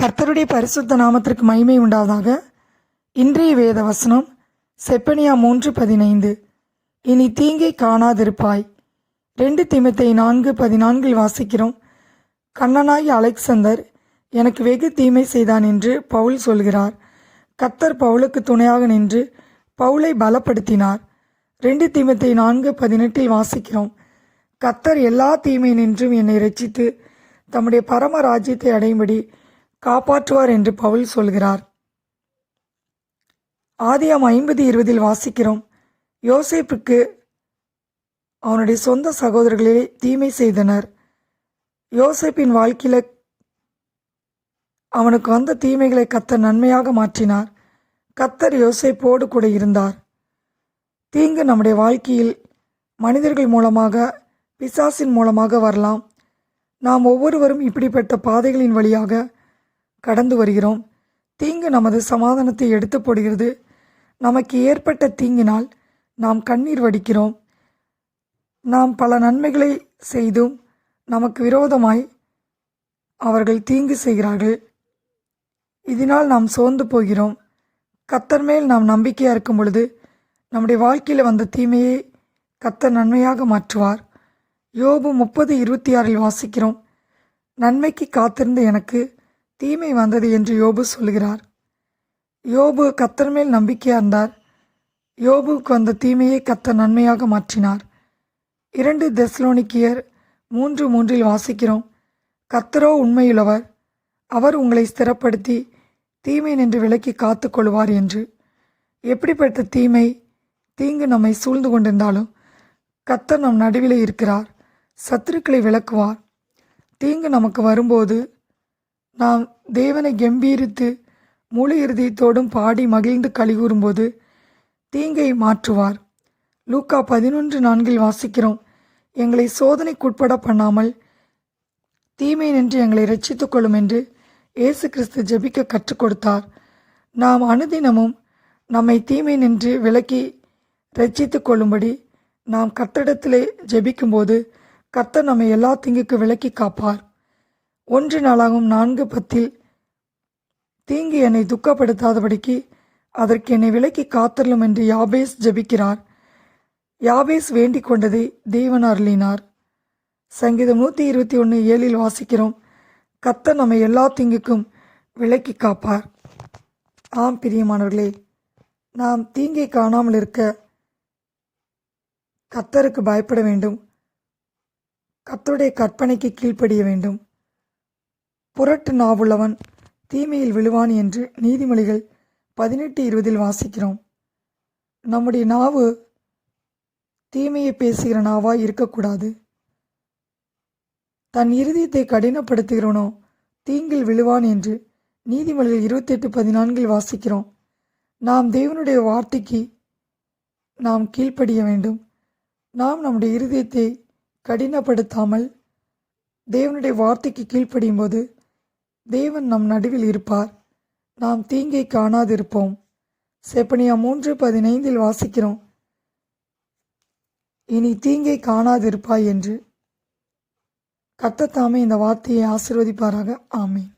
கர்த்தருடைய பரிசுத்த நாமத்திற்கு மகிமை உண்டாவதாக. இன்றைய வேத வசனம் செப்பனியா மூன்று பதினைந்து. இனி தீங்கை காணாதிருப்பாய். ரெண்டு திமுத்தை நான்கு பதினான்கில் வாசிக்கிறோம். கண்ணனாய் அலெக்சந்தர் எனக்கு வெகு தீமை செய்தான் என்று பவுல் சொல்கிறார். கத்தர் பவுலுக்கு துணையாக நின்று பவுலை பலப்படுத்தினார். ரெண்டு தீமத்தை நான்கு பதினெட்டில் வாசிக்கிறோம். கத்தர் எல்லா தீமை நின்றும் என்னை ரட்சித்து தம்முடைய பரம ராஜ்யத்தை அடையும்படி காப்பாற்றுவார் என்று பவுல் சொல்கிறார். ஆதியாம் ஐம்பது இருபதில் வாசிக்கிறோம். யோசேப்புக்கு அவனுடைய சொந்த சகோதரர்களே தீமை செய்தனர். யோசேப்பின் வாழ்க்கையில் அவனுக்கு வந்த தீமைகளை கத்தர் நன்மையாக மாற்றினார். கத்தர் யோசேப்போடு கூட இருந்தார். தீங்கு நம்முடைய வாழ்க்கையில் மனிதர்கள் மூலமாக பிசாசின் மூலமாக வரலாம். நாம் ஒவ்வொருவரும் இப்படிப்பட்ட பாதைகளின் வழியாக கடந்து வருகிறோம். தீங்கு நமது சமாதானத்தை எடுத்து போடுகிறது. நமக்கு ஏற்பட்ட தீங்கினால் நாம் கண்ணீர் வடிக்கிறோம். நாம் பல நன்மைகளை செய்தும் நமக்கு விரோதமாய் அவர்கள் தீங்கு செய்கிறார்கள். இதனால் நாம் சோர்ந்து போகிறோம். கத்தர் மேல் நாம் நம்பிக்கையாக இருக்கும் பொழுது நம்முடைய வாழ்க்கையில் வந்த தீமையை கத்தர் நன்மையாக மாற்றுவார். யோபு முப்பது இருபத்தி ஆறில் வாசிக்கிறோம். நன்மைக்கு காத்திருந்த எனக்கு தீமை வந்தது என்று யோபு சொல்கிறார் யோபு கத்தர் மேல் நம்பிக்கையாக இருந்தார். யோபுக்கு வந்த தீமையை கத்தர் நன்மையாக மாற்றினார். இரண்டு தெஸ்லோனிக்கியர் மூன்று மூன்றில் வாசிக்கிறோம். கத்தரோ உண்மையுள்ளவர் அவர் உங்களை ஸ்திரப்படுத்தி தீமை நின்று விலக்கி காத்து கொள்வார் என்று. எப்படிப்பட்ட தீமை? தீங்கு நம்மை சூழ்ந்து கொண்டிருந்தாலும் கத்தர் நம் நடுவிலே இருக்கிறார். சத்துருக்களை விளக்குவார். தீங்கு நமக்கு வரும்போது நாம் தேவனை கம்பீரித்து முழு இருதயத்தோடும் பாடி மகிழ்ந்து கழிகூறும்போது தீங்கை மாற்றுவார். லூக்கா பதினொன்று நான்கில் வாசிக்கிறோம். எங்களை சோதனைக்குட்பட பண்ணாமல் தீமை நின்று எங்களை ரட்சித்துக் கொள்ளும் என்று இயேசு கிறிஸ்து ஜெபிக்க கற்றுக் கொடுத்தார். நாம் அனுதினமும் நம்மை தீமை நின்று விலக்கி ரட்சித்துக் கொள்ளும்படி நாம் கத்தடத்திலே ஜெபிக்கும்போது கர்த்தர் நம்மை எல்லா தீங்குக்கு விலக்கி காப்பார். ஒன்று நாளாகும் நான்கு பத்தில் தீங்கு என்னை துக்கப்படுத்தாதபடிக்கு அதற்கு என்னை விலக்கி காத்தரலும் என்று யாபேஸ் ஜெபிக்கிறார். யாபேஸ் வேண்டிக் கொண்டதை தேவன் அருளினார். சங்கீதம் நூற்றி இருபத்தி ஒன்று ஏழில் வாசிக்கிறோம். கத்த நம்மை எல்லா தீங்குக்கும் விலக்கி காப்பார். ஆம் பிரியமானவர்களே நாம் தீங்கை காணாமல் இருக்க கத்தருக்கு பயப்பட வேண்டும். கத்தருடைய கற்பனைக்கு கீழ்ப்படிய வேண்டும். புரட்டு நாவுள்ளவன் தீமையில் விழுவான் என்று நீதிமொழிகள் பதினெட்டு இருபதில் வாசிக்கிறோம். நம்முடைய நாவு தீமையை பேசுகிற நாவாய் இருக்கக்கூடாது. தன் இருதயத்தை கடினப்படுத்துகிறவனோ தீங்கில் விழுவான் என்று நீதிமொழிகள் இருபத்தெட்டு பதினான்கில் வாசிக்கிறோம். நாம் தேவனுடைய வார்த்தைக்கு நாம் கீழ்ப்படிய வேண்டும். நாம் நம்முடைய இருதயத்தை கடினப்படுத்தாமல் தேவனுடைய வார்த்தைக்கு கீழ்ப்படியும் போது தேவன் நம் நடுவில் இருப்பார். நாம் தீங்கை காணாதிருப்போம். செப்பனியா மூன்று பதினைந்தில் வாசிக்கிறோம். இனி தீங்கை காணாதிருப்பாய் என்று. கத்தத்தாமே இந்த வார்த்தையை ஆசிர்வதிப்பாராக. ஆமேன்.